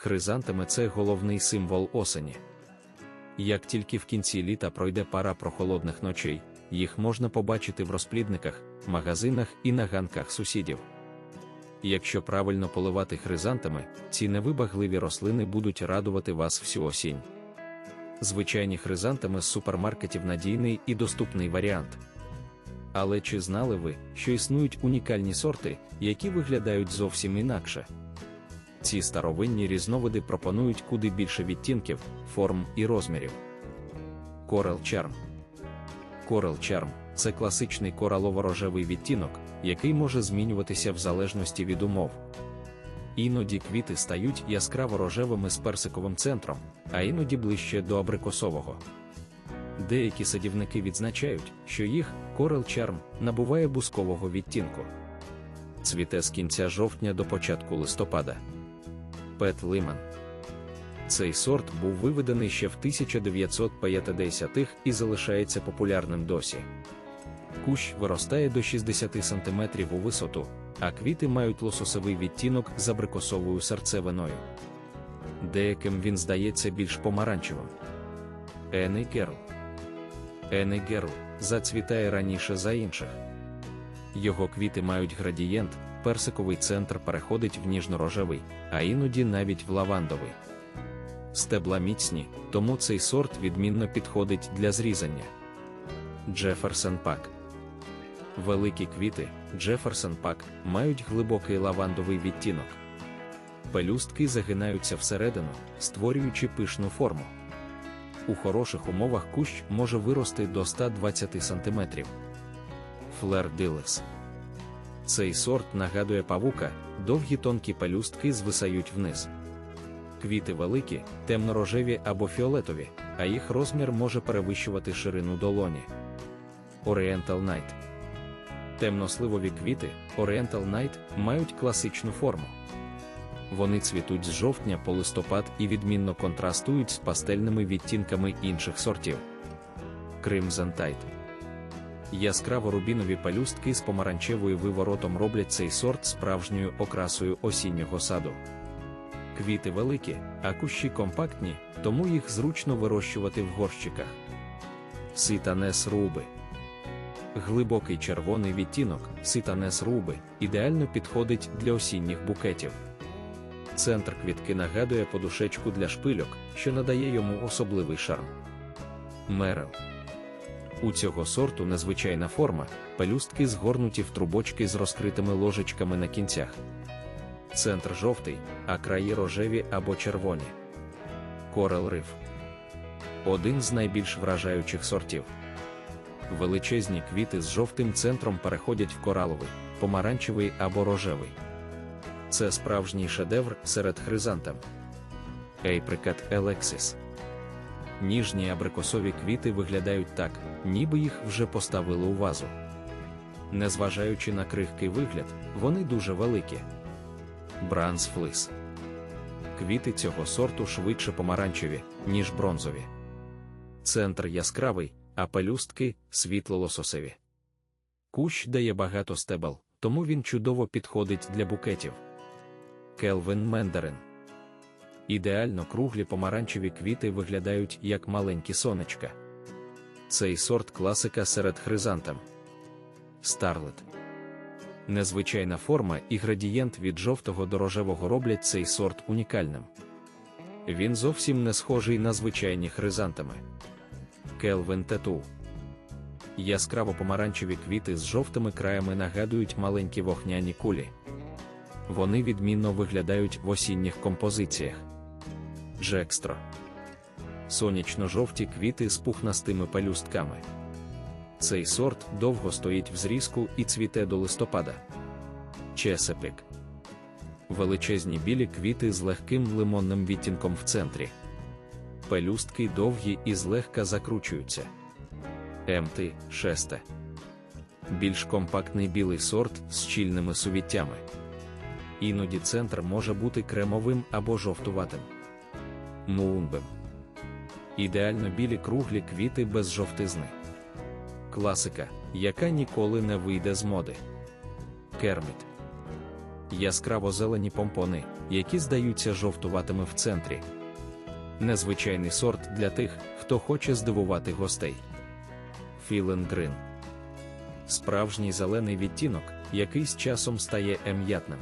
Хризантеми це головний символ осені. Як тільки в кінці літа пройде пара прохолодних ночей, їх можна побачити в розплідниках, магазинах і на ганках сусідів. Якщо правильно поливати хризантами, ці невибагливі рослини будуть радувати вас всю осінь. Звичайні хризантами з супермаркетів надійний і доступний варіант. Але чи знали ви, що існують унікальні сорти, які виглядають зовсім інакше? Ці старовинні різновиди пропонують куди більше відтінків, форм і розмірів. Coral Charm Coral Charm – це класичний коралово-рожевий відтінок, який може змінюватися в залежності від умов. Іноді квіти стають яскраво рожевими з персиковим центром, а іноді ближче до абрикосового. Деякі садівники відзначають, що їх Coral Charm набуває бускового відтінку. Цвіте з кінця жовтня до початку листопада. Пет Лиман. Цей сорт був виведений ще в 1950-х і залишається популярним досі. Кущ виростає до 60 см у висоту, а квіти мають лососовий відтінок з абрикосовою серцевиною. Деяким він здається більш помаранчевим. Еней Герл зацвітає раніше за інших. Його квіти мають градієнт, персиковий центр переходить в ніжно-рожевий, а іноді навіть в лавандовий. Стебла міцні, тому цей сорт відмінно підходить для зрізання. Джеферсон Пак. Великі квіти Джеферсон Пак мають глибокий лавандовий відтінок. Пелюстки загинаються всередину, створюючи пишну форму. У хороших умовах кущ може вирости до 120 см. Флер Дилес. Цей сорт нагадує павука, довгі тонкі пелюстки звисають вниз. Квіти великі, темно-рожеві або фіолетові, а їх розмір може перевищувати ширину долоні. Oriental Night Темносливові квіти Oriental Night мають класичну форму. Вони цвітуть з жовтня по листопад і відмінно контрастують з пастельними відтінками інших сортів. Crimson Tide Яскраво рубінові пелюстки з помаранчевою виворотом роблять цей сорт справжньою окрасою осіннього саду. Квіти великі, а кущі компактні, тому їх зручно вирощувати в горщиках. Ситанес руби. Глибокий червоний відтінок ситанес руби ідеально підходить для осінніх букетів. Центр квітки нагадує подушечку для шпильок, що надає йому особливий шарм. Мерел. У цього сорту незвичайна форма, пелюстки згорнуті в трубочки з розкритими ложечками на кінцях. Центр жовтий, а краї рожеві або червоні. Корел риф. Один з найбільш вражаючих сортів. Величезні квіти з жовтим центром переходять в кораловий, помаранчевий або рожевий. Це справжній шедевр серед хризантем. Ейприкат Елексіс. Ніжні абрикосові квіти виглядають так, ніби їх вже поставили у вазу. Незважаючи на крихкий вигляд, вони дуже великі. Бранс флис. Квіти цього сорту швидше помаранчеві, ніж бронзові. Центр яскравий, а пелюстки світло-лососеві. Кущ дає багато стебел, тому він чудово підходить для букетів. Келвин Мендарин. Ідеально круглі помаранчеві квіти виглядають як маленькі сонечка. Цей сорт класика серед хризантем. Старлет. Незвичайна форма і градієнт від жовтого до рожевого роблять цей сорт унікальним. Він зовсім не схожий на звичайні хризантами. Келвин Тату. Яскраво помаранчеві квіти з жовтими краями нагадують маленькі вогняні кулі. Вони відмінно виглядають в осінніх композиціях. Джекстро. Сонячно-жовті квіти з пухнастими пелюстками. Цей сорт довго стоїть в зрізку і цвіте до листопада. Чесепик. Величезні білі квіти з легким лимонним відтінком в центрі. Пелюстки довгі і злегка закручуються. МТ шесте. Більш компактний білий сорт з щільними сувіттями. Іноді центр може бути кремовим або жовтуватим. Муунбем. Ідеально білі круглі квіти без жовтизни. Класика, яка ніколи не вийде з моди. Керміт. яскраво зелені помпони, які здаються жовтуватими в центрі. Незвичайний сорт для тих, хто хоче здивувати гостей. Філен Грин. Справжній зелений відтінок, який з часом стає ем'ятним.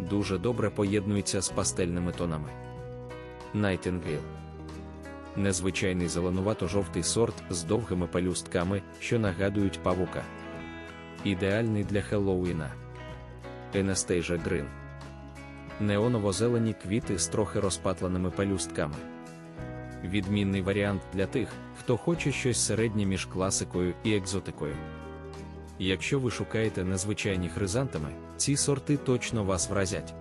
Дуже добре поєднується з пастельними тонами. Найтінгейл. Незвичайний зеленувато-жовтий сорт з довгими пелюстками, що нагадують павука. Ідеальний для Хеллоуіна. Енестейжа Грин. Неоново-зелені квіти з трохи розпатленими пелюстками. Відмінний варіант для тих, хто хоче щось середнє між класикою і екзотикою. Якщо ви шукаєте незвичайні хризантами, ці сорти точно вас вразять.